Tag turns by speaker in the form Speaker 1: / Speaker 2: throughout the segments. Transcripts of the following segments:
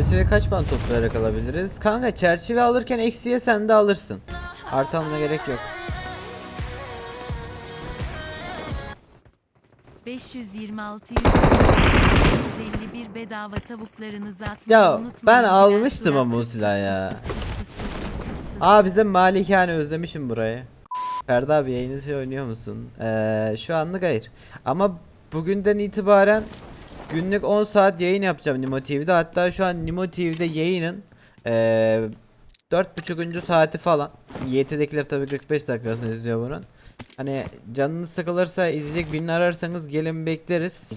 Speaker 1: Çerçeve kaç band toplayarak alabiliriz? Kanka çerçeve alırken eksiye sen de alırsın. Artı almana gerek yok.
Speaker 2: 526 151 bedava tavuklarınızı atmayı
Speaker 1: Ya
Speaker 2: unutmayın.
Speaker 1: ben almıştım ama o silahı ya. Aa bizim malikane özlemişim burayı. Ferdi abi yayını şey oynuyor musun? Ee, şu anlık hayır. Ama bugünden itibaren günlük 10 saat yayın yapacağım Nimo TV'de. Hatta şu an Nimo TV'de yayının ee, 4.5. saati falan. YT'dekiler tabii 45 dakikasını izliyor bunun. Hani canınız sıkılırsa izleyecek birini ararsanız gelin bekleriz.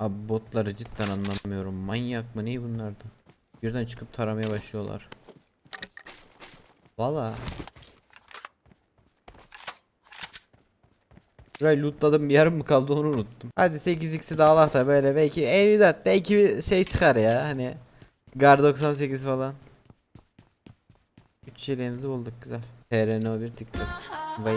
Speaker 1: Abi botları cidden anlamıyorum. Manyak mı ne bunlardan? Birden çıkıp taramaya başlıyorlar. Valla. Burayı lootladım yarım mı kaldı onu unuttum. Hadi 8x'i de Allah da böyle belki 54 belki bir şey çıkar ya hani. Gar 98 falan. 3 yeleğimizi bulduk güzel. TRNO1 TikTok. Vay.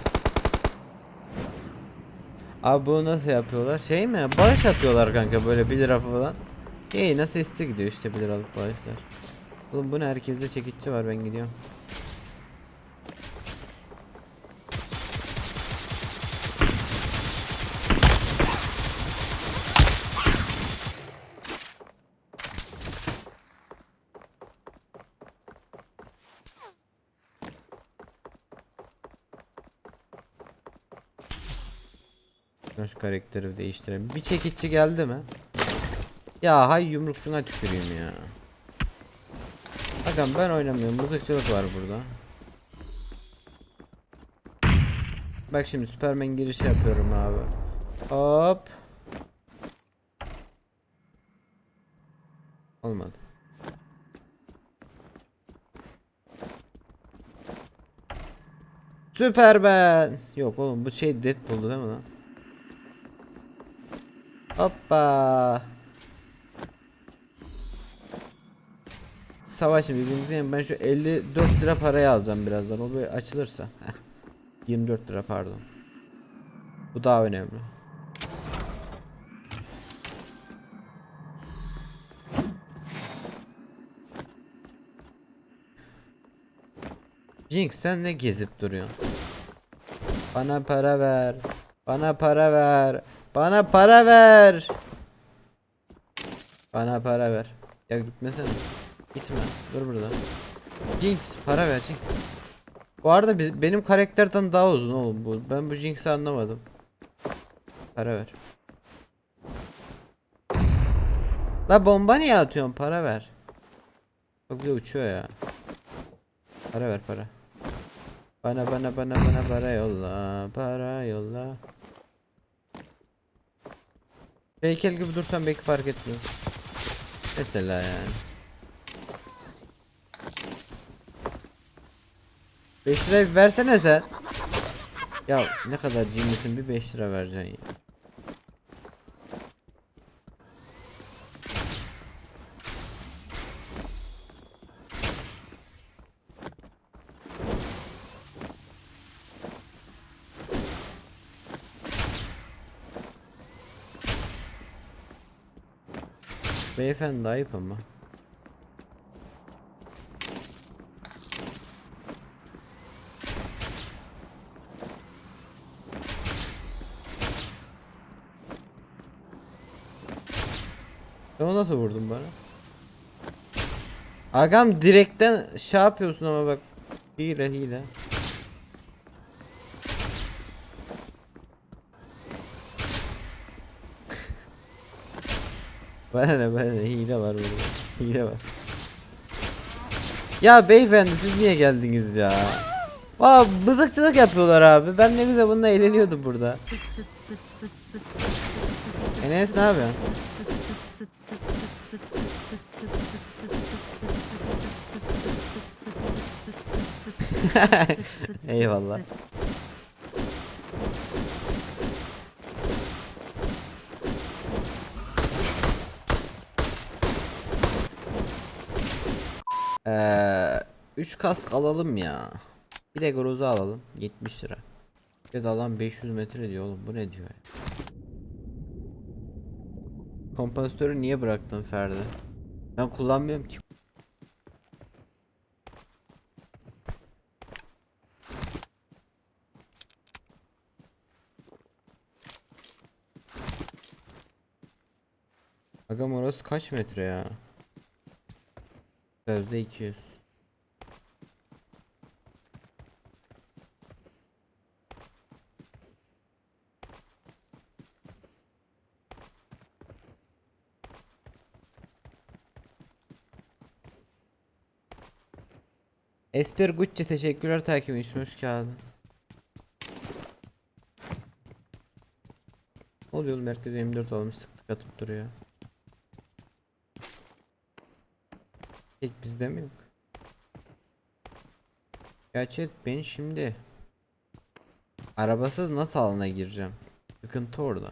Speaker 1: Abi bu nasıl yapıyorlar? Şey mi? Bağış atıyorlar kanka böyle 1 lira falan. İyi nasıl iste gidiyor işte 1 liralık bağışlar. Oğlum bu ne herkeste çekici var ben gidiyorum. Karakteri değiştirelim. Bir çekici geldi mi? Ya hay yumrukçuna tüküreyim ya. Bakın ben oynamıyorum. Mızıkçılık var burada. Bak şimdi Superman girişi yapıyorum abi. Hop. Olmadı. Superman. Yok oğlum bu şey Deadpool'du değil mi lan? Hoppa. Savaşın birbirimizi yenin. Ben şu 54 lira parayı alacağım birazdan. O bir açılırsa. Heh. 24 lira pardon. Bu daha önemli. Jinx sen ne gezip duruyorsun? Bana para ver. Bana para ver. Bana para ver. Bana para ver. Ya gitmesene. Gitme. Dur burada. Jinx para ver Jinx. Bu arada biz- benim karakterden daha uzun oğlum bu. Ben bu Jinx'i anlamadım. Para ver. La bomba niye atıyorsun? Para ver. Bak bir uçuyor ya. Para ver para. Bana bana bana bana para yolla. Para yolla. Heykel gibi dursan belki fark etmiyor. Mesela yani. 5 lira versene sen. Ya ne kadar cimrisin bir 5 lira vereceksin ya. Beyefendi ayıp ama. Sen o nasıl vurdun bana? Agam direkten şey yapıyorsun ama bak. Hile hile. Bana ne bana ne hile var burada. Hile var. Ya beyefendi siz niye geldiniz ya? Aa mızıkçılık yapıyorlar abi. Ben ne güzel bununla eğleniyordum burada. Enes ne yapıyorsun? Eyvallah. 3 kask alalım ya. Bir de grozu alalım. 70 lira. Bir de alan 500 metre diyor oğlum. Bu ne diyor ya? Kompansatörü niye bıraktın Ferdi? Ben kullanmıyorum ki. Agam orası kaç metre ya? Sözde 200. Esper Gucci teşekkürler takip için hoş geldin. Ne oluyor oğlum herkes 24 almış tık tık atıp duruyor. Tek bizde mi yok? Gerçi ben şimdi arabasız nasıl alana gireceğim? Sıkıntı orada.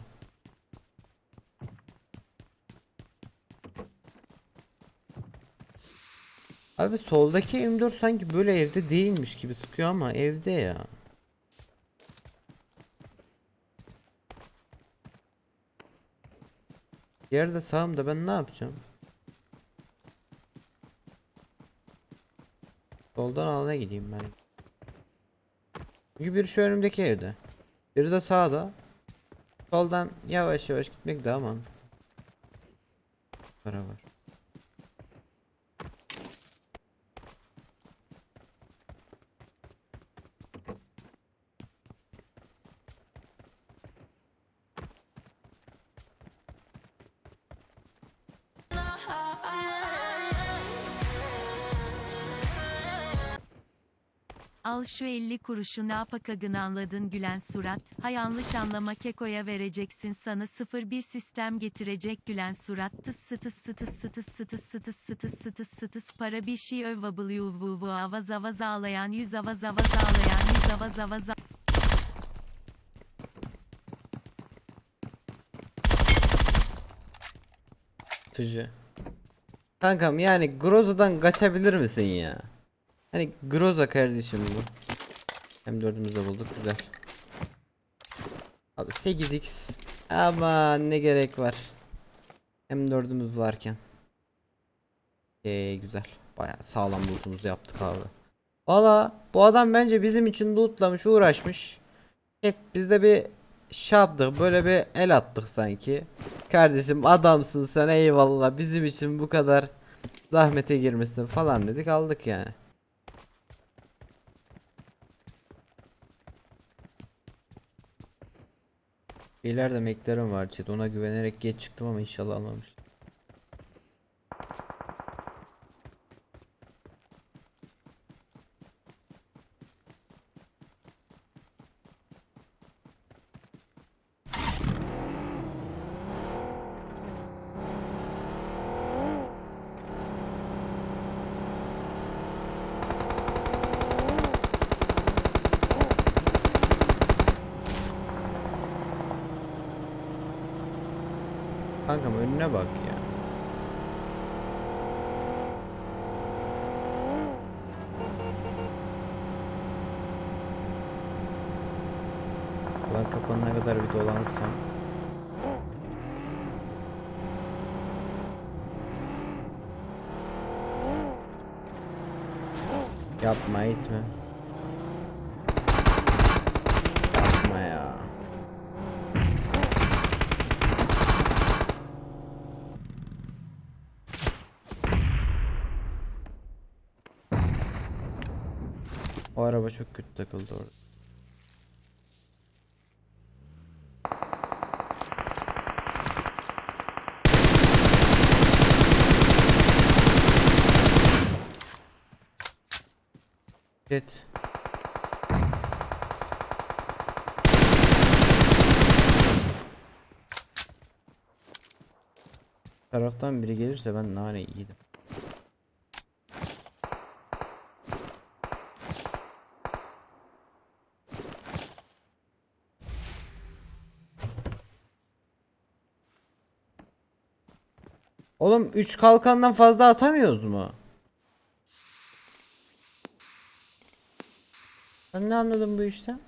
Speaker 1: Abi soldaki M4 sanki böyle evde değilmiş gibi sıkıyor ama evde ya. Yerde sağımda ben ne yapacağım? Soldan alana gideyim ben. Çünkü biri şu önümdeki evde. Biri de sağda. Soldan yavaş yavaş gitmek daha mantıklı. Para var.
Speaker 2: Al şu 50 kuruşu ne yapakagını anladın gülen surat. Ha yanlış anlama kekoya vereceksin sana 01 sistem getirecek gülen surat. Tıs sıtıs sıtıs sıtıs sıtıs sıtıs sıtıs sıtıs sıtıs para bir şey öv vabılıyor vu vu avaz avaz ağlayan yüz avaz avaz ağlayan yüz avaz avaz
Speaker 1: Tucu. Kankam yani Groza'dan kaçabilir misin ya? Hani Groza kardeşim bu. Hem dördümüzü de bulduk güzel. Abi 8x. Ama ne gerek var. Hem dördümüz varken. Eee güzel. Baya sağlam lootumuzu yaptık abi. Valla bu adam bence bizim için lootlamış uğraşmış. Hep biz de bir şey yaptık böyle bir el attık sanki. Kardeşim adamsın sen eyvallah bizim için bu kadar zahmete girmişsin falan dedik aldık yani. İleride McLaren var chat ona güvenerek geç çıktım ama inşallah almamış. Kankam önüne bak ya. Lan kapanana kadar bir dolansam. Yapma itme. Yapma ya. O araba çok kötü takıldı orada. Shit. Taraftan biri gelirse ben nane yedim. Oğlum 3 kalkandan fazla atamıyoruz mu? Ben ne anladım bu işten?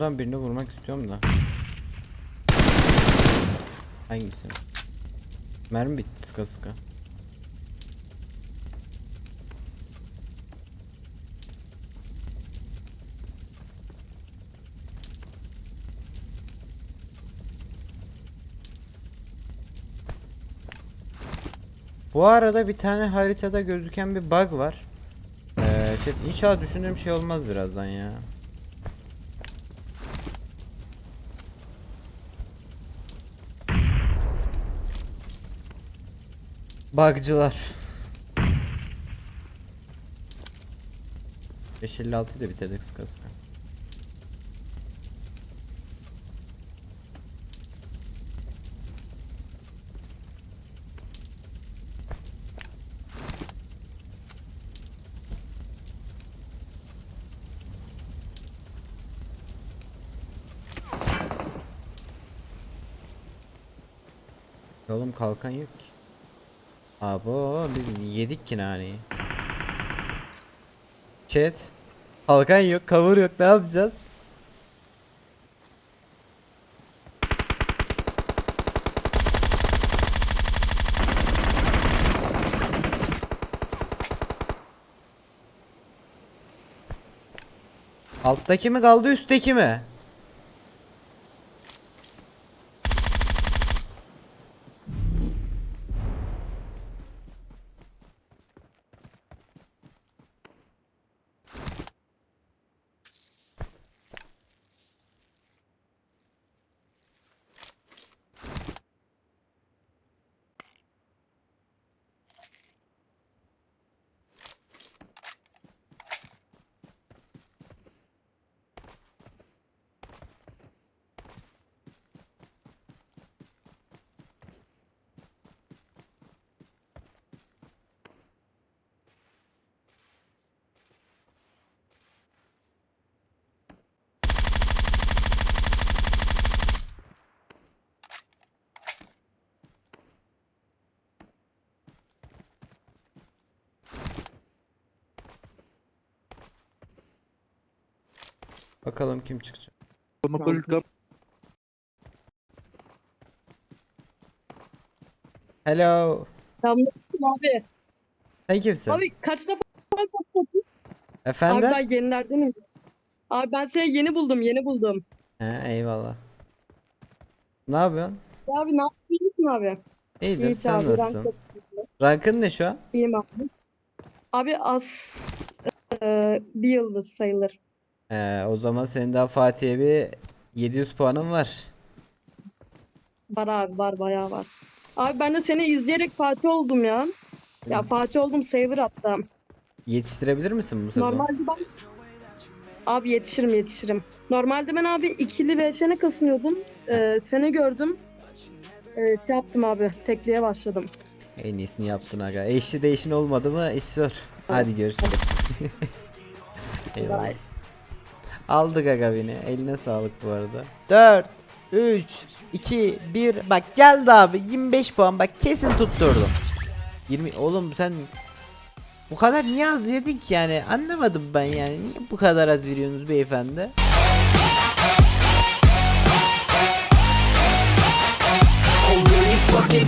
Speaker 1: Oradan birini vurmak istiyorum da. Hangisi? Mermi bitti sıka sıka. Bu arada bir tane haritada gözüken bir bug var. Ee, chat, inşallah düşündüğüm şey olmaz birazdan ya. Bugcılar. 556 da bitirdik sıkı sıkı. Oğlum kalkan yok ki. Abo biz yedik ki naneyi. Chat. Kalkan yok, cover yok. Ne yapacağız? Alttaki mi kaldı, üstteki mi? Bakalım kim çıkacak.
Speaker 3: Motorluklar
Speaker 1: Hello.
Speaker 4: Selamünaleyküm abi.
Speaker 1: Sen kimsin?
Speaker 4: Abi kaç defa basmadın? Abi
Speaker 1: Efendim?
Speaker 4: ben yenilerdenim. Abi ben seni yeni buldum, yeni buldum.
Speaker 1: He, eyvallah. Ne yapıyorsun?
Speaker 4: Abi ne yapıyorsun abi?
Speaker 1: İyidir,
Speaker 4: İyi
Speaker 1: sen
Speaker 4: abi, ben
Speaker 1: nasılsın?
Speaker 4: çok
Speaker 1: Rankın ne şu an?
Speaker 4: iyiyim abi. Abi az e, bir yıldız sayılır.
Speaker 1: Ee, o zaman senin daha Fatih'e bir 700 puanın var.
Speaker 4: Var abi, var bayağı var. Abi ben de seni izleyerek Fatih oldum ya. Ya Fatih oldum sayılır hatta.
Speaker 1: Yetiştirebilir misin bu sezon?
Speaker 4: Normalde ben... Abi yetişirim yetişirim. Normalde ben abi ikili VŞ'ne kasınıyordum. Ee, seni gördüm. Ee, şey yaptım abi. Tekliğe başladım.
Speaker 1: En iyisini yaptın aga. Eşli değişin olmadı mı iş zor. Hadi görüşürüz. Eyvallah. Aldık aga beni. Eline sağlık bu arada. 4 3 2 1 bak geldi abi 25 puan bak kesin tutturdum. 20 oğlum sen bu kadar niye az verdin ki yani anlamadım ben yani niye bu kadar az veriyorsunuz beyefendi?
Speaker 3: Fucking